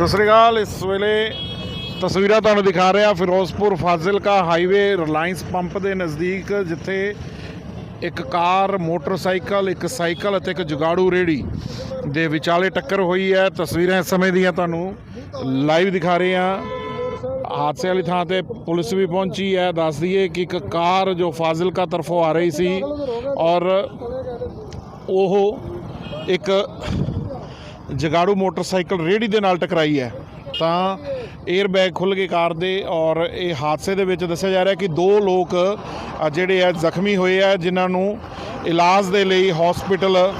ਸਤਿ ਸ੍ਰੀ ਅਕਾਲ, ਇਸ ਵੇਲੇ ਤਸਵੀਰਾਂ ਤੁਹਾਨੂੰ ਦਿਖਾ ਰਿਹਾ Firozpur Fazilka highway Reliance pump ਦੇ ਨਜ਼ਦੀਕ, ਜਿੱਥੇ ਇੱਕ ਕਾਰ, ਮੋਟਰਸਾਈਕਲ, ਇੱਕ ਸਾਈਕਲ ਅਤੇ ਇੱਕ ਜੁਗਾੜੂ ਰੇੜੀ ਦੇ ਵਿਚਾਲੇ ਟੱਕਰ ਹੋਈ ਹੈ। ਤਸਵੀਰਾਂ ਇਸ ਸਮੇਂ ਦੀਆਂ ਤੁਹਾਨੂੰ ਲਾਈਵ ਦਿਖਾ ਰਹੇ ਹਾਂ। ਹਾਦਸੇ ਵਾਲੀ ਥਾਂ ਤੇ ਪੁਲਿਸ ਵੀ ਪਹੁੰਚੀ ਹੈ। ਦੱਸ ਦਈਏ ਕਿ ਇੱਕ ਕਾਰ ਜੋ ਫਾਜ਼ਿਲਕਾ ਤਰਫੋਂ ਆ ਰਹੀ ਸੀ ਔਰ ਉਹ ਇੱਕ ਜਗਾੜੂ ਮੋਟਰਸਾਈਕਲ ਰੇੜੀ ਦੇ ਨਾਲ ਟਕਰਾਈ ਹੈ। ਤਾਂ 에ਅਰ ਬੈਗ ਖੁੱਲ ਗਏ ਕਾਰ ਦੇ ਔਰ ਇਹ ਹਾਦਸੇ ਦੇ ਵਿੱਚ ਦੱਸਿਆ ਜਾ ਰਿਹਾ ਕਿ ਦੋ ਲੋਕ ਜਿਹੜੇ ਆ, ਜ਼ਖਮੀ ਹੋਏ ਆ, ਜਿਨ੍ਹਾਂ ਨੂੰ ਇਲਾਜ ਦੇ ਲਈ ਹਸਪੀਟਲ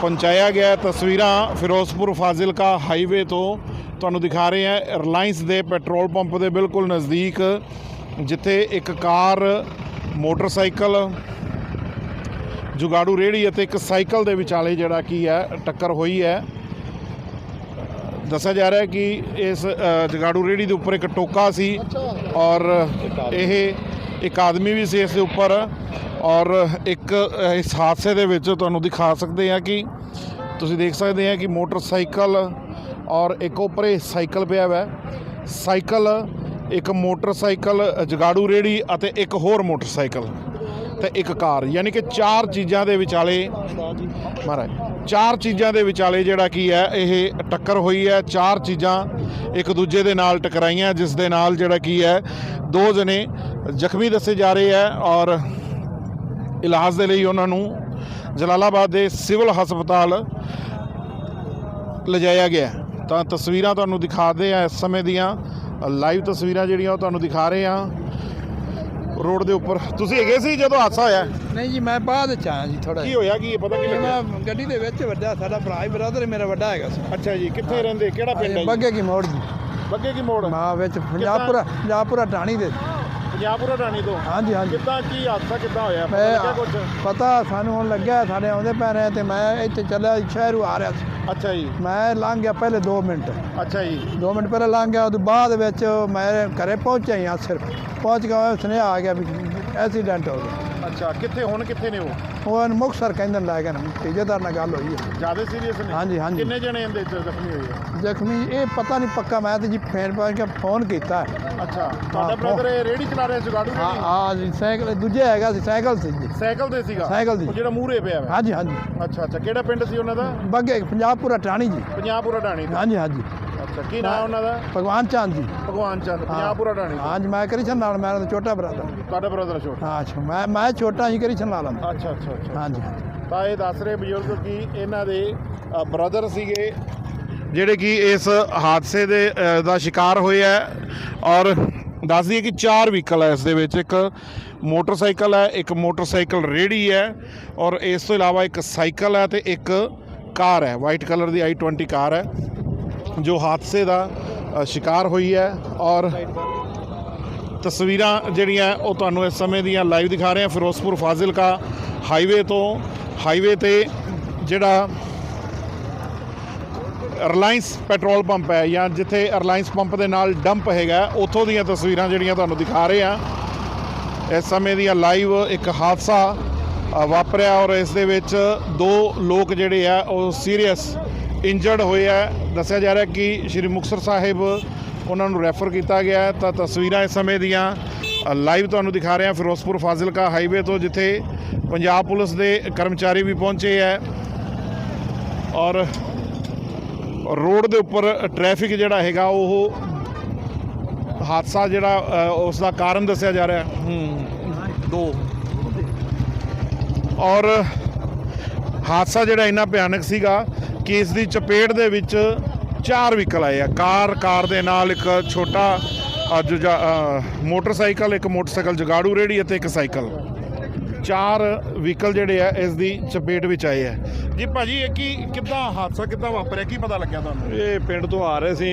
ਪਹੁੰਚਾਇਆ ਗਿਆ ਤਸਵੀਰਾਂ ਫਿਰੋਜ਼ਪੁਰ ਫਾਜ਼ਿਲਕਾ ਹਾਈਵੇ ਤੋਂ ਤੁਹਾਨੂੰ ਦਿਖਾ ਰਹੇ ਹਾਂ। ਰਿਲਾਇੰਸ ਦੇ ਪੈਟਰੋਲ ਪੰਪ ਦੇ ਬਿਲਕੁਲ ਨਜ਼ਦੀਕ, ਜਿੱਥੇ ਇੱਕ ਕਾਰ, ਮੋਟਰਸਾਈਕਲ, ਜੁਗਾੜੂ ਰੇੜੀ ਅਤੇ ਇੱਕ ਸਾਈਕਲ ਦੇ ਵਿਚਾਲੇ ਜਿਹੜਾ ਕੀ ਹੈ, ਟੱਕਰ ਹੋਈ ਹੈ। ਦੱਸਿਆ ਜਾ ਰਿਹਾ ਹੈ ਕਿ ਇਸ ਜਗਾੜੂ ਰੇੜੀ ਦੇ ਉੱਪਰ ਇੱਕ ਟੋਕਾ ਸੀ ਔਰ ਇਹ ਇੱਕ ਆਦਮੀ ਵੀ ਸੀ ਇਸ ਦੇ ਉੱਪਰ ਔਰ ਇੱਕ ਇਸ ਹਾਦਸੇ ਦੇ ਵਿੱਚ ਤੁਹਾਨੂੰ ਦਿਖਾ ਸਕਦੇ ਹਾਂ ਕਿ ਤੁਸੀਂ ਦੇਖ ਸਕਦੇ ਆ ਕਿ ਮੋਟਰਸਾਈਕਲ ਔਰ ਇੱਕ ਉੱਪਰੇ ਸਾਈਕਲ ਪਿਆ ਹੋਇਆ ਸਾਈਕਲ, ਇੱਕ ਮੋਟਰਸਾਈਕਲ, ਜਗਾੜੂ ਰੇੜੀ ਅਤੇ ਇੱਕ ਹੋਰ ਮੋਟਰਸਾਈਕਲ। ਤੇ ਇੱਕ ਕਾਰ, ਯਾਨੀ ਕਿ ਚਾਰ ਚੀਜ਼ਾਂ ਦੇ ਵਿਚਾਲੇ ਮਹਾਰਾਜ, ਚਾਰ ਚੀਜ਼ਾਂ ਦੇ ਵਿਚਾਲੇ ਜਿਹੜਾ ਕੀ ਹੈ, ਇਹ ਟੱਕਰ ਹੋਈ ਹੈ, ਚਾਰ ਚੀਜ਼ਾਂ ਇੱਕ ਦੂਜੇ ਦੇ ਨਾਲ ਟਕਰਾਈਆਂ, ਜਿਸ ਦੇ ਨਾਲ ਜਿਹੜਾ ਕੀ ਹੈ, ਦੋ ਜਣੇ ਜ਼ਖਮੀ ਦੱਸੇ ਜਾ ਰਹੇ ਹੈ ਔਰ ਇਲਾਜ ਦੇ ਲਈ ਉਹਨਾਂ ਨੂੰ ਜਲਾਲਾਬਾਦ ਦੇ ਸਿਵਲ ਹਸਪਤਾਲ ਲਿਜਾਇਆ ਗਿਆ ਤਾਂ ਤਸਵੀਰਾਂ ਤੁਹਾਨੂੰ ਦਿਖਾ ਦਿਖਾਦੇ ਆ ਇਸ ਸਮੇਂ ਦੀਆਂ ਲਾਈਵ ਤਸਵੀਰਾਂ ਜਿਹੜੀਆਂ ਉਹ ਤੁਹਾਨੂੰ ਦਿਖਾ ਰਹੇ ਆ ਰੋਡ ਦੇ ਉੱਪਰ। ਤੁਸੀਂ ਹੈਗੇ ਸੀ ਜਦੋਂ ਹਾਦਸਾ ਹੋਇਆ? ਨਹੀਂ ਜੀ ਮੈਂ ਬਾਅਦ ਚ ਆਇਆ ਜੀ ਥੋੜਾ ਕੀ ਹੋਇਆ ਕੀ ਹੈ? ਪਤਾ ਕੀ ਲੱਗਿਆ? ਮੈਂ ਗੱਡੀ ਦੇ ਵਿੱਚ ਵੱਡਾ ਸਾਡਾ ਭਰਾ ਹੀ ਬ੍ਰਦਰ ਮੇਰਾ ਵੱਡਾ ਹੈਗਾ ਸੀ। ਅੱਛਾ ਜੀ ਕਿੱਥੇ ਰਹਿੰਦੇ? ਕਿਹੜਾ ਪਿੰਡ ਹੈ? ਬੱਗੇ ਕੀ ਮੋੜ ਜੀ। ਬੱਗੇ ਕੀ ਮੋੜ? ਮਾਂ ਵਿੱਚ ਪੰਜਾਬਪੁਰਾ ਪੰਜਾਬਪੁਰਾ ਟਾਣੀ ਦੇ। ਪੰਜਾਬਪੁਰਾ ਰਾਣੀ ਤੋਂ? ਹਾਂਜੀ ਹਾਂਜੀ। ਕਿੱਦਾਂ ਕੀ ਹਾਦਸਾ ਕਿੱਦਾਂ ਹੋਇਆ? ਪਤਾ ਲੱਗਿਆ ਕੁਝ ਪਤਾ ਸਾਨੂੰ ਹੁਣ ਲੱਗਿਆ ਸਾਡੇ ਆਉਂਦੇ ਪੈ ਰਹੇ ਤੇ ਮੈਂ ਇੱਥੇ ਚੱਲਿਆ ਸ਼ਹਿਰੋਂ ਆ ਰਿਹਾ ਸੀ। ਅੱਛਾ ਜੀ। ਮੈਂ ਲੰਘ ਗਿਆ ਪਹਿਲੇ 2 ਮਿੰਟ। ਅੱਛਾ ਜੀ। 2 ਮਿੰਟ ਪਹਿਲੇ ਲੰਘ ਗਿਆ ਉਹਦੇ ਬਾਅਦ ਵਿੱਚ ਮੈਂ ਘਰੇ ਪਹੁੰਚਿਆ ਹੀ ਆ ਸਿਰਫ। ਪਹੁੰਚ ਗਿਆ ਸੁਨੇਹਾ ਆ ਗਿਆ ਵੀ ਐਕਸੀਡੈਂਟ ਹੋ ਗਿਆ। ਅੱਛਾ ਕਿੱਥੇ ਹੁਣ ਕਿੱਥੇ ਨੇ ਉਹ? ਉਹ ਇਹਨੂੰ ਮੁਕਤਸਰ ਕਹਿੰਦੇ ਲੈ ਗਏ ਨੇ ਤੀਜੇਦਾਰ ਨਾਲ ਗੱਲ ਹੋਈ ਹੈ। ਜ਼ਿਆਦਾ ਸੀਰੀਅਸ ਨੇ? ਹਾਂਜੀ, ਹਾਂਜੀ। ਕਿੰਨੇ ਜਣੇ ਇਹਦੇ ਵਿੱਚ ਜ਼ਖਮੀ ਹੋਏ ਆ? ਜ਼ਖਮੀ ਇਹ ਪਤਾ ਨਹੀਂ ਪੱਕਾ ਮੈਂ ਤੇ ਜੀ ਫੇਰ ਪਾ ਕੇ ਫੋਨ ਕੀਤਾ। ਅੱਛਾ ਤੁਹਾਡਾ ਹਾਂ, ਬ੍ਰਦਰ ਇਹ ਰੇੜੀ ਚਲਾ ਰਿਹਾ ਸੀ ਗਾੜੂ ਹਾਂ ਹਾਂ ਜੀ ਸਾਈਕਲ ਦੂਜੇ ਹੈਗਾ ਸੀ ਸਾਈਕਲ ਸੀ ਜੀ। ਸਾਈਕਲ ਤੇ ਸੀਗਾ? ਸਾਈਕਲ ਦੀ। ਉਹ ਜਿਹੜਾ ਮੂਹਰੇ ਪਿਆ ਵਾ? ਹਾਂਜੀ ਹਾਂਜੀ। ਅੱਛਾ ਅੱਛਾ ਕਿਹੜਾ ਪਿੰਡ ਸੀ ਉਹਨਾਂ ਦਾ? ਬੱਗੇ ਪੰਜਾਬਪੁਰਾ ਟਾਣੀ ਜੀ। ਪੰਜਾਬਪੁਰਾ ਢਾਣੀ ਤੋਂ ਹਾਂਜੀ ਹਾਂਜੀ। ਅੱਛਾ ਕੀ ਨਾਮ ਉਹਨਾਂ ਦਾ? ਭਗਵਾਨ ਚੰਦ ਜੀ। ਭਗਵਾਨ ਚੰਦ ਪੰਜਾਬਪੁਰਾ ਢਾਣੀ ਤੋਂ ਹਾਂਜੀ ਮੈਂ ਕ੍ਰਿਸ਼ਨ ਨਾਲ ਤਾਂ ਛੋਟਾ ਬਰਾਦਰ ਤੁਹਾਡਾ ਬ੍ਰਦਰ ਛੋਟਾ। ਹਾਂ ਅੱਛਾ ਮੈਂ ਮੈਂ ਛੋਟਾ ਹੀ ਕ੍ਰਿਸ਼ਨ ਨਾਲ ਹਾਂ। ਅੱਛਾ ਅੱਛਾ ਅੱਛਾ ਹਾਂਜੀ ਤਾਂ ਇਹ ਦੱਸ ਰਹੇ ਬਜ਼ੁਰਗ ਕਿ ਇਹਨਾਂ ਦੇ ਬ੍ਰਦਰ ਸੀਗੇ। ਜਿਹੜੇ ਕਿ ਇਸ ਹਾਦਸੇ ਦੇ ਦਾ ਸ਼ਿਕਾਰ ਹੋਏ ਹੈ ਔਰ ਦੱਸ ਦਈਏ ਕਿ ਚਾਰ ਵਹੀਕਲ ਹੈ ਇਸ ਦੇ ਵਿੱਚ। ਇੱਕ ਮੋਟਰਸਾਈਕਲ ਹੈ ਇੱਕ ਮੋਟਰਸਾਈਕਲ ਰੇੜੀ ਹੈ ਔਰ ਇਸ ਤੋਂ ਇਲਾਵਾ ਇੱਕ ਸਾਈਕਲ ਹੈ ਤੇ ਇੱਕ ਕਾਰ ਹੈ ਵਾਈਟ ਕਲਰ ਦੀ i20 ਕਾਰ ਹੈ ਜੋ ਹਾਦਸੇ ਦਾ ਸ਼ਿਕਾਰ ਹੋਈ ਹੈ ਔਰ ਤਸਵੀਰਾਂ ਜਿਹੜੀਆਂ ਉਹ ਤੁਹਾਨੂੰ ਇਸ ਸਮੇਂ ਦੀਆਂ ਲਾਈਵ ਦਿਖਾ ਰਹੇ ਹਾਂ। ਫਿਰੋਜ਼ਪੁਰ ਫਾਜ਼ਿਲਕਾ ਹਾਈਵੇ ਤੋਂ ਹਾਈਵੇ ਤੇ ਜਿਹੜਾ ਰਿਲਾਇੰਸ ਪੈਟਰੋਲ ਪੰਪ ਹੈ ਜਾਂ ਜਿੱਥੇ ਰਿਲਾਇੰਸ ਪੰਪ ਦੇ ਨਾਲ ਡੰਪ ਹੈਗਾ, ਉੱਥੋਂ ਦੀਆਂ ਤਸਵੀਰਾਂ ਜਿਹੜੀਆਂ ਤੁਹਾਨੂੰ ਦਿਖਾ ਰਹੇ ਹਾਂ। ਇਸ ਸਮੇਂ ਦੀਆਂ ਲਾਈਵ ਇੱਕ ਹਾਦਸਾ ਵਾਪਰਿਆ ਔਰ ਇਸ ਦੇ ਵਿੱਚ ਦੋ ਲੋਕ ਜਿਹੜੇ ਆ, ਉਹ ਸੀਰੀਅਸ ਇੰਜਰਡ ਹੋਏ ਆ। ਦੱਸਿਆ ਜਾ ਰਿਹਾ ਕਿ ਸ਼੍ਰੀ ਮੁਕਤਸਰ ਸਾਹਿਬ ਉਹਨਾਂ ਨੂੰ ਰੈਫਰ ਕੀਤਾ ਗਿਆ। ਤਾਂ ਤਸਵੀਰਾਂ ਇਸ ਸਮੇਂ ਦੀਆਂ ਲਾਈਵ ਤੁਹਾਨੂੰ ਦਿਖਾ ਰਹੇ ਹਾਂ। ਫਿਰੋਜ਼ਪੁਰ ਫਾਜ਼ਿਲਕਾ ਹਾਈਵੇ ਤੋਂ ਜਿੱਥੇ ਪੰਜਾਬ ਪੁਲਿਸ ਦੇ ਕਰਮਚਾਰੀ ਵੀ ਪਹੁੰਚੇ ਹੈ। ਔਰ ਰੋਡ ਦੇ ਉੱਪਰ ਟ੍ਰੈਫਿਕ ਜਿਹੜਾ ਹੈਗਾ ਉਹ ਹਾਦਸਾ ਜਿਹੜਾ ਉਸ ਦਾ ਕਾਰਨ ਦੱਸਿਆ ਜਾ ਰਿਹਾ ਹੂੰ ਦੋ। ਔਰ ਹਾਦਸਾ ਜਿਹੜਾ ਇੰਨਾ ਭਿਆਨਕ ਸੀਗਾ ਕਿ ਇਸ ਦੀ ਚਪੇਟ ਦੇ ਵਿੱਚ ਚਾਰ ਵਹੀਕਲ ਆਏ ਆ। ਕਾਰ ਕਾਰ ਦੇ ਨਾਲ ਇੱਕ ਛੋਟਾ ਅ, ਜੁਜਾ ਅ, ਮੋਟਰਸਾਈਕਲ ਇੱਕ ਮੋਟਰਸਾਈਕਲ ਜਗਾੜੂ ਰੇੜੀ ਅਤੇ ਇੱਕ ਸਾਈਕਲ। ਚਾਰ ਵਹੀਕਲ ਜਿਹੜੇ ਆ ਇਸ ਦੀ ਚਪੇਟ ਵਿੱਚ ਆਏ ਆ। ਜੀ ਭਾਜੀ ਇਹ ਕੀ ਕਿੱਦਾਂ ਹਾਦਸਾ ਕਿੱਦਾਂ ਵਾਪਰਿਆ? ਕੀ ਪਤਾ ਲੱਗਿਆ ਤੁਹਾਨੂੰ? ਇਹ ਪਿੰਡ ਤੋਂ ਆ ਰਹੇ ਸੀ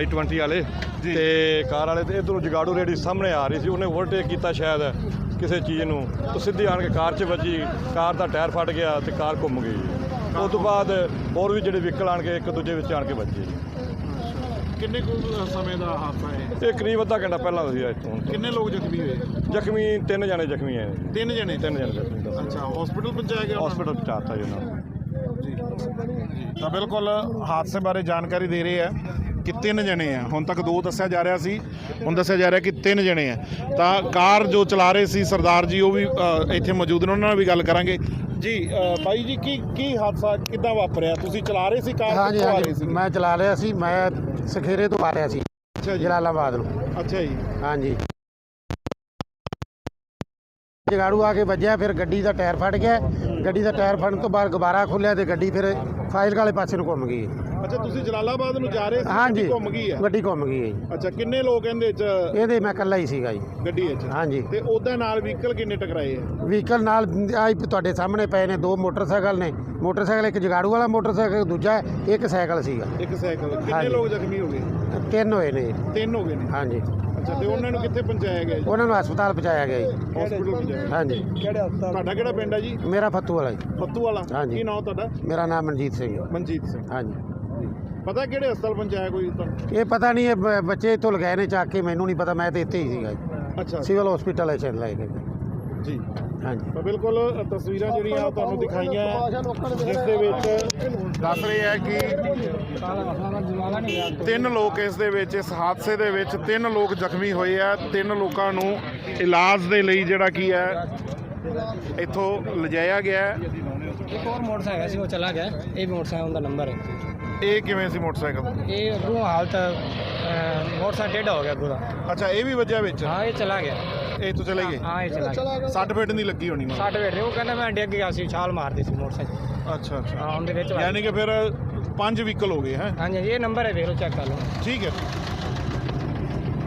i20 ਵਾਲੇ ਜੀ। ਤੇ ਕਾਰ ਵਾਲੇ ਤੇ ਇਧਰੋਂ ਜਗਾੜੂ ਰੇੜੀ ਸਾਹਮਣੇ ਆ ਰਹੀ ਸੀ। ਉਹਨੇ ਓਵਰਟੇਕ ਕੀਤਾ ਸ਼ਾਇਦ ਕਿਸੇ ਚੀਜ਼ ਨੂੰ। ਸਿੱਧੀ ਆਣ ਕੇ ਕਾਰ 'ਚ ਵੱਜੀ ਕਾਰ ਦਾ ਟਾਇਰ ਫਟ ਗਿਆ ਤੇ ਕਾਰ ਘੁੰਮ ਗਈ। ਉਸ ਤੋਂ ਬਾਅਦ ਹੋਰ ਵੀ ਜਿਹੜੇ ਵਹੀਕਲ ਆਣ ਕੇ ਇੱਕ ਦੂਜੇ ਵਿੱਚ ਆਣ ਕੇ ਵੱਜੇ ਕਿੰਨੇ ਕੁ ਸਮੇਂ ਦਾ ਹਾਦਸਾ ਹੈ ਇਹ ਕਰੀਬ ਅੱਧਾ ਘੰਟਾ ਪਹਿਲਾਂ ਸੀ ਇੱਥੋਂ। ਕਿੰਨੇ ਲੋਕ ਜ਼ਖਮੀ ਹੋਏ? ਜ਼ਖਮੀ ਤਿੰਨ ਜਣੇ ਜ਼ਖਮੀ ਆਏ ਤਿੰਨ ਜਣੇ? ਤਿੰਨ ਜਣੇ ਜ਼ਖਮੀ ਅੱਛਾ ਹਸਪੀਟਲ ਪਹੁੰਚਾਇਆ ਗਿਆ ਹਸਪੀਟਲ ਪਹੁੰਚਾਤਾ ਜੀ ਉਹਨਾਂ ਨੂੰ? ਜੀ। ਤਾਂ ਬਿਲਕੁਲ ਹਾਦਸੇ ਬਾਰੇ ਜਾਣਕਾਰੀ ਦੇ ਰਹੇ ਆ। ਕਿ ਤਿੰਨ ਜਣੇ ਆ। ਹੁਣ ਤੱਕ ਦੋ ਦੱਸਿਆ ਜਾ ਰਿਹਾ ਸੀ। ਹੁਣ ਦੱਸਿਆ ਜਾ ਰਿਹਾ ਕਿ ਤਿੰਨ ਜਣੇ ਆ। ਤਾਂ ਕਾਰ ਜੋ ਚਲਾ ਰਹੇ ਸੀ ਸਰਦਾਰ ਜੀ ਉਹ ਵੀ ਅ, ਇੱਥੇ ਮੌਜੂਦ ਨੇ। ਉਹਨਾਂ ਨਾਲ ਵੀ ਗੱਲ ਕਰਾਂਗੇ। ਜੀ ਅ, ਬਾਈ ਜੀ ਕੀ ਕੀ ਹਾਦਸਾ ਕਿੱਦਾਂ ਵਾਪਰਿਆ? ਤੁਸੀਂ ਚਲਾ ਰਹੇ ਸੀ ਕਾਰ? ਹਾਂਜੀ ਕਿੱਥੋਂ ਆ ਰਹੇ ਹਾਂਜੀ ਸੀ? ਮੈਂ ਚਲਾ ਰਿਹਾ ਸੀ। ਮੈਂ ਸਖੇਰੇ ਤੋਂ ਆ ਰਿਹਾ ਸੀ ਅੱਛਾ ਜੀ। ਜਲਾਲਾਬਾਦ ਨੂੰ। ਅੱਛਾ ਜੀ। ਹਾਂਜੀ। ਜਗਾੜੂ ਆ ਕੇ ਵੱਜਿਆ ਫਿਰ ਗੱਡੀ ਦਾ ਟਾਇਰ ਫਟ ਗਿਆ। ਗੱਡੀ ਦਾ ਟਾਇਰ ਫਟਣ ਤੋਂ ਬਾਅਦ ਗੁਬਾਰਾ ਖੁੱਲਿਆ ਤੇ ਗੱਡੀ ਫਿਰ ਫਾਈਲ ਵਾਲੇ ਪਾਸੇ ਨੂੰ ਘੁੰਮ ਗਈ। ਅੱਛਾ ਤੁਸੀਂ ਜਲਾਲਾਬਾਦ ਨੂੰ ਜਾ ਰਹੇ ਸੀ ਹਾਂਜੀ। ਗੱਡੀ ਘੁੰਮ ਗਈ ਆ ਗੱਡੀ ਘੁੰਮ ਗਈ ਹੈ ਜੀ। ਅੱਛਾ ਕਿੰਨੇ ਲੋਕ ਇਹਦੇ ਚ? ਇਹਦੇ ਮੈਂ ਇਕੱਲਾ ਹੀ ਸੀਗਾ ਜੀ। ਗੱਡੀ ਵਿੱਚ? ਹਾਂਜੀ। ਤੇ ਉਹਦੇ ਨਾਲ ਵਹੀਕਲ ਕਿੰਨੇ ਟਕਰਾਏ ਆ ਵਹੀਕਲ ਨਾਲ ਆਈ ਤੁਹਾਡੇ ਸਾਹਮਣੇ ਪਏ ਨੇ ਦੋ ਮੋਟਰਸਾਈਕਲ ਨੇ। ਮੋਟਰਸਾਈਕਲ ਇੱਕ ਜਗਾੜੂ ਵਾਲਾ ਮੋਟਰਸਾਈਕਲ ਦੂਜਾ ਇੱਕ ਸਾਈਕਲ ਸੀਗਾ। ਇੱਕ ਸਾਈਕਲ। ਕਿੰਨੇ ਹਾਂਜੀ। ਲੋਕ ਜ਼ਖਮੀ ਹੋ ਗਏ? ਤਿੰਨ ਹੋਏ ਨੇ। ਤਿੰਨ ਹੋ ਗਏ ਨੇ? ਹਾਂਜੀ। ਅੱਛਾ ਤੇ ਉਹਨਾਂ ਨੂੰ ਕਿੱਥੇ ਪਹੁੰਚਾਇਆ ਗਿਆ ਜੀ? ਉਹਨਾਂ ਨੂੰ ਹਸਪਤਾਲ ਪਹੁੰਚਾਇਆ ਗਿਆ ਜੀ। ਹਸਪੀਟਲ ਪਹੁੰਚਾਇਆ ਹਾਂਜੀ। ਤੁਹਾਡਾ ਕਿਹੜਾ ਪਿੰਡ ਹੈ ਜੀ? ਮੇਰਾ ਫੱਤੂ ਵਾਲਾ ਜੀ। ਫੱਤੂ ਵਾਲਾ? ਹਾਂਜੀ। ਕੀ ਨਾਮ ਤੁਹਾਡਾ? ਮੇਰਾ ਨਾਮ ਮਨਜੀਤ ਸਿੰਘ ਹੈ। ਮਨਜੀਤ ਸਿੰਘ। ਹਾਂਜੀ। ਪਤਾ ਕਿਹੜੇ ਹਸਪਤਾਲ ਪਹੁੰਚਾਇਆ ਕੋਈ ਤੁਹਾਨੂੰ ਇਹ ਪਤਾ ਨਹੀਂ ਇਹ ਬ- ਬੱਚੇ ਇੱਥੋਂ ਲਗਾਏ ਨੇ ਚੱਕ ਕੇ ਮੈਨੂੰ ਨਹੀਂ ਪਤਾ ਮੈਂ ਤੇ ਇੱਥੇ ਹੀ ਸੀਗਾ ਜੀ। ਅੱਛਾ। ਸਿਵਲ ਹਸਪੀਟਲ ਹੈ ਚੱਲ ਲੈ ਕੇ। ਜੀ। ਹਾਂਜੀ। ਤਾਂ ਬਿਲਕੁਲ ਤਸਵੀਰਾਂ ਜਿਹੜੀਆਂ ਤੁਹਾਨੂੰ ਦਿਖਾਈਆਂ ਜਿਸ ਦੇ ਵਿੱਚ ਦੱਸ ਰਹੇ ਹੈ ਕਿ ਤਿੰਨ ਲੋਕ ਇਸ ਦੇ ਵਿੱਚ ਇਸ ਹਾਦਸੇ ਦੇ ਵਿੱਚ ਤਿੰਨ ਲੋਕ ਜ਼ਖਮੀ ਹੋਏ ਆ। ਤਿੰਨ ਲੋਕਾਂ ਨੂੰ ਇਲਾਜ ਦੇ ਲਈ ਜਿਹੜਾ ਕੀ ਹੈ ਇੱਥੋਂ ਲਿਜਾਇਆ ਗਿਆ। ਇੱਕ ਹੋਰ ਮੋਟਰਸਾਈਕਲ ਸੀ ਉਹ ਚਲਾ ਗਿਆ। ਇਹ ਮੋਟਰਸਾਈਕਲ ਦਾ ਨੰਬਰ ਹੈ। ਇਹ ਕਿਵੇਂ ਸੀ ਮੋਟਰਸਾਈਕਲ? ਇਹ ਅੱਗੋਂ ਹਾਲਤ ਅਹ, ਮੋਟਰਸਾਈਕਲ ਟੇਢਾ ਹੋ ਗਿਆ ਅੱਗੋਂ ਦਾ। ਅੱਛਾ ਇਹ ਵੀ ਵੱਜਿਆ ਵਿੱਚ? ਹਾਂ ਇਹ ਚਲਾ ਗਿਆ। ਇਹ ਤੋਂ ਚਲੇ ਗਏ? ਹਾਂ ਇਹ ਚਲਾ ਗਿਆ। 60 ਫੀਟ ਨਹੀਂ ਲੱਗੀ ਹੋਣੀ ਮੈਨੂੰ 60 ਵੇਟ ਉਹ ਕਹਿੰਦਾ ਮੈਂ ਡਿੱਗ ਗਿਆ ਸੀ ਛਾਲ ਮਾਰਦੀ ਸੀ ਮੋਟਰਸਾਈਕਲ। ਅੱਛਾ ਅੱਛਾ। ਹਾਂ ਉਹਦੇ ਵਿੱਚ ਵੱਜ- ਯਾਨੀ ਕਿ ਫਿਰ ਪੰਜ ਵਹੀਕਲ ਹੋ ਗਏ ਹੈ? ਹਾਂਜੀ ਹਾਂਜੀ, ਇਹ ਨੰਬਰ ਹੈ ਵੇਖ ਲਓ ਚੈੱਕ ਕਰ ਲਓ। ਠੀਕ ਹੈ।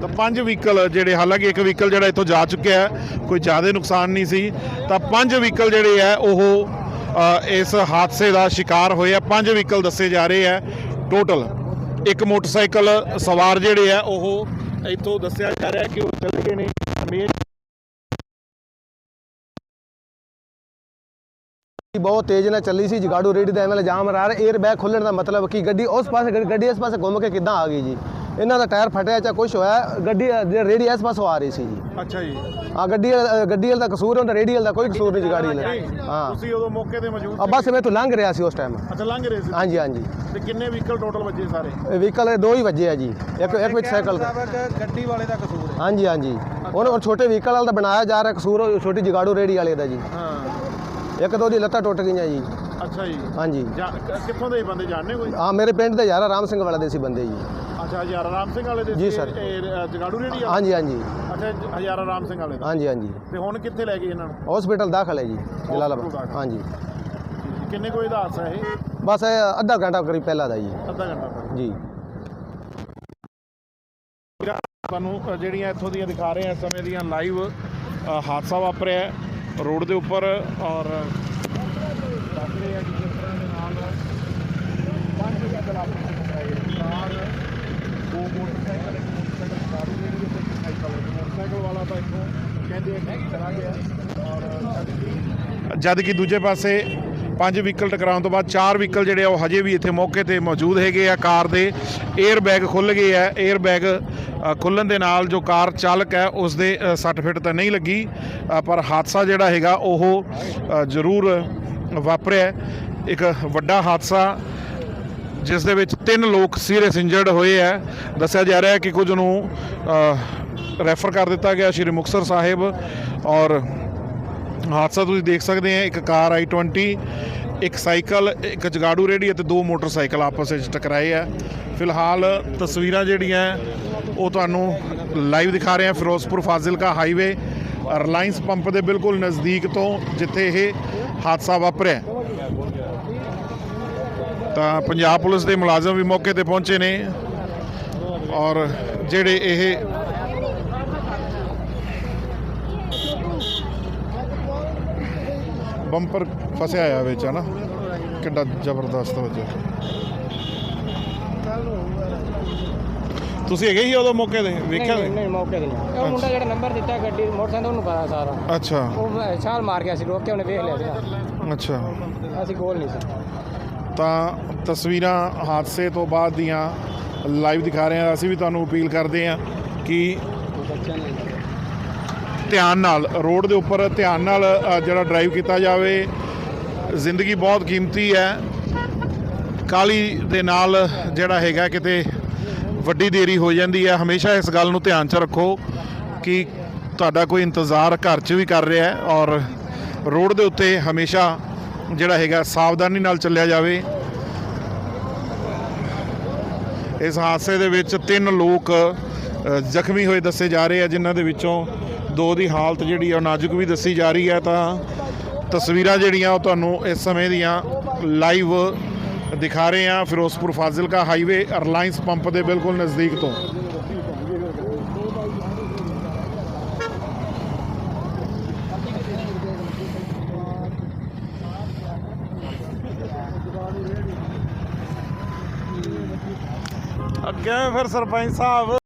ਤਾਂ ਪੰਜ ਵਹੀਕਲ ਜਿਹੜੇ ਹਾਲਾਂਕਿ ਇੱਕ ਵਹੀਕਲ ਜਿਹੜਾ ਇੱਥੋਂ ਜਾ ਚੁੱਕਿਆ ਹੈ ਕੋਈ ਜ਼ਿਆਦਾ ਨੁਕਸਾਨ ਨਹੀਂ ਸੀ। ਤਾਂ ਪੰਜ ਵਹੀਕਲ ਜਿਹੜੇ ਆ ਉਹ ਇਸ ਹਾਦਸੇ ਦਾ ਸ਼ਿਕਾਰ ਹੋਏ ਆ। ਪੰਜ ਵਹੀਕਲ ਦੱਸੇ ਜਾ ਰਹੇ ਆ ਟੋਟਲ। ਇੱਕ ਮੋਟਰਸਾਈਕਲ ਸਵਾਰ ਜਿਹੜੇ ਆ, ਉਹ ਇੱਥੋਂ ਦੱਸਿਆ ਜਾ ਰਿਹਾ ਕਿ ਉਹ ਚਲੇ ਗਏ ਨੇ। ਮੇਨ ਬਹੁਤ ਤੇਜ਼ ਨਾਲ ਚੱਲੀ ਸੀ, ਜਗਾੜੂ ਰੇੜੀ ਦਾ ਐਵੇਂ ਜਾਮ ਮਾਰ 에ਅਰ ਬੈਗ ਖੁੱਲਣ ਦਾ ਮਤਲਬ ਕਿ ਗੱਡੀ ਉਸ ਪਾਸੇ ਗੱਡੀ- ਗੱਡੀ ਇਸ ਪਾਸੇ ਘੁੰਮ ਕੇ ਕਿੱਦਾਂ ਆ ਗਈ ਜੀ? ਇਹਨਾਂ ਦਾ ਟਾਇਰ ਫਟਿਆ ਚਾ ਕੁਝ ਹੋਇਆ ਗੱਡੀ ਜਿਹੜੀ ਰੇੜੀ ਇਸ ਪਾਸੋਂ ਆ ਰਹੀ ਸੀ ਜੀ। ਅੱਛਾ ਜੀ। ਆ ਗੱਡੀ ਗੱਡੀ ਵਾਲਾ ਦਾ ਕਸੂਰ ਹੁੰਦਾ ਰੇੜੀ ਵਾਲਾ ਦਾ ਕੋਈ ਕਸੂਰ ਨਹੀਂ ਜੀ ਗਾੜੀ ਹਾਂ। ਤੁਸੀਂ ਉਦੋਂ ਮੌਕੇ ਤੇ ਮੌਜੂਦ ਆ ਬਸ ਮੈਂ ਤੋਂ ਲੰਘ ਰਿਹਾ ਸੀ ਉਸ ਟਾਈਮ ਅੱਛਾ ਲੰਘ ਰਹੇ ਸੀ? ਹਾਂਜੀ ਹਾਂਜੀ। ਤੇ ਕਿੰਨੇ ਵਹੀਕਲ ਟੋਟਲ ਵੱਜੇ ਸਾਰੇ? ਵਹੀਕਲ ਦੋ ਹੀ ਵੱਜੇ ਆ ਜੀ। ਇੱਕ ਇੱਕ ਵਿੱਚ ਸਾਈਕਲ ਦਾ। ਗੱਡੀ ਵਾਲੇ ਦਾ ਕਸੂਰ ਹੈ। ਹਾਂਜੀ ਹਾਂਜੀ। ਉਹਨੂੰ ਉਹ ਛੋਟੇ ਵਹੀਕਲ ਵਾਲਾ ਦਾ ਬਣਾਇਆ ਜਾ ਰਿਹਾ ਕਸੂਰ ਉਹ ਛੋਟੀ ਜਗਾੜੂ ਰੇੜੀ ਵਾਲੇ ਦਾ ਜੀ। ਹਾਂ। ਇੱਕ ਦੋ ਦੀ ਲੱਤਾਂ ਟੁੱਟ ਗਈਆਂ ਜੀ। ਅੱਛਾ ਜੀ। ਹਾਂਜੀ। ਕਿੱਥੋਂ ਦੇ ਬੰਦੇ ਜਾਣਨੇ ਕੋਈ? ਆ ਮੇਰੇ ਪਿੰਡ ਦੇ ਯਾਰਾ ਰਾਮ ਸਿੰਘ ਵਾਲਾ ਦੇ ਸੀ ਬੰਦੇ ਜੀ। ਅੱਛਾ ਹਜ਼ਾਰਾ ਰਾਮ ਸਿੰਘ ਵਾਲੇ ਦੇ ਜੀ ਸਰ। ਜਗਾੜੂ ਰੇੜੀ ਆ? ਹਾਂਜੀ ਹਾਂਜੀ। ਅੱਛਾ ਜ- ਹਜ਼ਾਰਾ ਰਾਮ ਸਿੰਘ ਵਾਲੇ ਦਾ? ਹਾਂਜੀ ਹਾਂਜੀ। ਤੇ ਹੁਣ ਕਿੱਥੇ ਲੈ ਗਏ ਇਹਨਾਂ ਨੂੰ? ਹਸਪੀਟਲ ਦਾਖਲ ਹੈ ਜੀ ਦਾਖਲ। ਜਲਾਲਾਬਾਦ ਹਾਂਜੀ ਕਿੰਨੇ ਕੋਈ ਦਾ ਹਾਦਸਾ ਇਹ? ਬਸ ਇਹ ਅੱਧਾ ਘੰਟਾ ਕਰੀਬ ਪਹਿਲਾਂ ਦਾ ਜੀ। ਅੱਧਾ ਘੰਟਾ ਪਹਿਲਾਂ। ਜੀ। ਤੁਹਾਨੂੰ ਅ, ਜਿਹੜੀਆਂ ਇੱਥੋਂ ਦੀਆਂ ਦਿਖਾ ਰਹੇ ਆ ਇਸ ਸਮੇਂ ਦੀਆਂ ਲਾਈਵ ਹਾਦਸਾ ਵਾਪਰਿਆ ਹੈ ਰੋਡ ਦੇ ਉੱਪਰ ਔਰ ਦੱਸ ਰਹੇ ਆ ਕਿ ਜਿਸ ਤਰ੍ਹਾਂ ਦੇ ਨਾਲ ਪੰਜ ਆਪਸ ਵਿੱਚ ਟਕਰਾਏ ਕਾਰ ਦੋ ਮੋਟਰਸਾਈਕਲ ਇੱਕ ਮੋਟਰਸਾਈਕਲ ਕਾਰ ਜਿਹੜੀ ਤੇ ਇੱਕ ਸਾਈਕਲ ਮੋਟਰਸਾਈਕਲ ਵਾਲਾ ਤਾਂ ਇੱਥੋਂ ਕਹਿੰਦੇ ਆ ਕਿ ਚਲਾ ਗਿਆ। ਔਰ ਜਦ ਕਿ ਦੂਜੇ ਪਾਸੇ ਪੰਜ ਵਹੀਕਲ ਟਕਰਾਉਣ ਤੋਂ ਬਾਅਦ ਚਾਰ ਵਹੀਕਲ ਜਿਹੜੇ ਆ ਉਹ ਹਜੇ ਵੀ ਇੱਥੇ ਮੌਕੇ ਤੇ ਮੌਜੂਦ ਹੈਗੇ ਆ। ਕਾਰ ਦੇ 에ਅਰ ਬੈਗ ਖੁੱਲ ਗਏ ਆ। 에ਅਰ ਬੈਗ ਖੁੱਲਣ ਦੇ ਨਾਲ ਜੋ ਕਾਰ ਚਾਲਕ ਹੈ ਉਸ ਦੇ ਅ, ਸੱਟ ਫਿੱਟ ਤਾਂ ਨਹੀਂ ਲੱਗੀ। ਅ, ਪਰ ਹਾਦਸਾ ਜਿਹੜਾ ਹੈਗਾ ਉਹ ਅ, ਜ਼ਰੂਰ ਵਾਪਰਿਆ। ਹੈ। ਇੱਕ ਵੱਡਾ ਹਾਦਸਾ ਜਿਸ ਦੇ ਵਿੱਚ ਤਿੰਨ ਲੋਕ ਸੀਰੀਅਸ ਇੰਜਰਡ ਹੋਏ ਹੈ ਦੱਸਿਆ ਜਾ ਰਿਹਾ ਹੈ ਕਿ ਕੁਝ ਨੂੰ ਰੈਫਰ ਕਰ ਦਿੱਤਾ ਗਿਆ ਸ਼੍ਰੀ ਮੁਕਤਸਰ ਸਾਹਿਬ ਔਰ ਹਾਦਸਾ ਤੁਸੀਂ ਦੇਖ ਸਕਦੇ ਆ, ਇੱਕ ਕਾਰ i20 ਇੱਕ ਸਾਈਕਲ, ਇੱਕ ਜਗਾੜੂ ਰੇੜੀ ਅਤੇ ਦੋ ਮੋਟਰਸਾਈਕਲ ਆਪਸ ਵਿੱਚ ਟਕਰਾਏ ਆ। ਫਿਲਹਾਲ ਤਸਵੀਰਾਂ ਜਿਹੜੀਆਂ, ਉਹ ਤੁਹਾਨੂੰ ਲਾਈਵ ਦਿਖਾ ਰਹੇ ਆ Firozpur Fazilka highway Reliance pump ਦੇ ਬਿਲਕੁਲ ਨਜ਼ਦੀਕ ਤੋਂ ਜਿੱਥੇ ਇਹ ਹਾਦਸਾ ਵਾਪਰਿਆ। ਤਾਂ ਪੰਜਾਬ ਪੁਲਿਸ ਦੇ ਮੁਲਾਜ਼ਮ ਵੀ ਮੌਕੇ ਤੇ ਪਹੁੰਚੇ ਨੇ ਔਰ ਜਿਹੜੇ ਇਹ ਬੰਪਰ ਫਸਿਆ ਆ ਵਿੱਚ ਹਨਾ? ਕਿੱਡਾ ਜ਼ਬਰਦਸਤ ਵਜੇ ਤੁਸੀਂ ਹੈਗੇ ਹੀ ਉਦੋਂ ਮੌਕੇ ਤੇ? ਵੇਖਿਆ ਨਹੀਂ? ਨਹੀਂ? ਮੌਕੇ ਤੇ ਨਹੀਂ। ਉਹ ਮੁੰਡਾ ਜਿਹੜਾ ਨੰਬਰ ਦਿੱਤਾ ਗੱਡੀ ਮੋਟਰਸਾਈਕਲ ਉਹਨੂੰ ਪਤਾ ਸਾਰਾ। ਅੱਛਾ। ਉਹ ਛਾਲ ਮਾਰ ਗਿਆ ਸੀ ਰੋਕ ਕੇ ਉਹਨੇ ਵੇਖ ਲਿਆ ਸੀ ਅੱਛਾ। ਅਸੀਂ ਕੋਲ ਨਹੀਂ ਸੀ। ਤਾਂ ਤਸਵੀਰਾਂ ਹਾਦਸੇ ਤੋਂ ਬਾਅਦ ਦੀਆਂ ਲਾਈਵ ਦਿਖਾ ਰਹੇ ਹਾਂ। ਅਸੀਂ ਵੀ ਤੁਹਾਨੂੰ ਅਪੀਲ ਕਰਦੇ ਹਾਂ ਕਿ ਧਿਆਨ ਨਾਲ, ਰੋਡ ਦੇ ਉੱਪਰ ਧਿਆਨ ਨਾਲ ਜਿਹੜਾ ਡਰਾਈਵ ਕੀਤਾ ਜਾਵੇ। ਜ਼ਿੰਦਗੀ ਬਹੁਤ ਕੀਮਤੀ ਹੈ। ਕਾਲੀ ਦੇ ਨਾਲ ਜਿਹੜਾ ਹੈਗਾ, ਕਿਤੇ ਵੱਡੀ ਦੇਰੀ ਹੋ ਜਾਂਦੀ ਹੈ। ਹਮੇਸ਼ਾ ਇਸ ਗੱਲ ਨੂੰ ਧਿਆਨ 'ਚ ਰੱਖੋ ਕਿ ਤੁਹਾਡਾ ਕੋਈ ਇੰਤਜ਼ਾਰ ਘਰ 'ਚ ਵੀ ਕਰ ਰਿਹਾ ਹੈ ਔਰ ਰੋਡ ਦੇ ਉੱਤੇ ਹਮੇਸ਼ਾ ਜਿਹੜਾ ਹੈਗਾ ਸਾਵਧਾਨੀ ਨਾਲ ਚੱਲਿਆ ਜਾਵੇ। ਇਸ ਹਾਦਸੇ ਦੇ ਵਿੱਚ ਤਿੰਨ ਲੋਕ ਜ਼ਖਮੀ ਹੋਏ ਦੱਸੇ ਜਾ ਰਹੇ ਆ, ਜਿਨ੍ਹਾਂ ਦੇ ਵਿੱਚੋਂ ਦੋ ਦੀ ਹਾਲਤ ਜਿਹੜੀ ਆ ਉਹ ਨਾਜ਼ੁਕ ਵੀ ਦੱਸੀ ਜਾ ਰਹੀ ਹੈ ਤਾਂ ਤਸਵੀਰਾਂ ਜਿਹੜੀਆਂ ਉਹ ਤੁਹਾਨੂੰ ਇਸ ਸਮੇਂ ਦੀਆਂ ਲਾਈਵ ਦਿਖਾ ਰਹੇ ਆ। Firozpur Fazilka highway Reliance pump ਦੇ ਬਿਲਕੁਲ ਨਜ਼ਦੀਕ ਤੋਂ। ਅੱਗੇ ਫਿਰ ਸਰਪੰਚ ਸਾਹਿਬ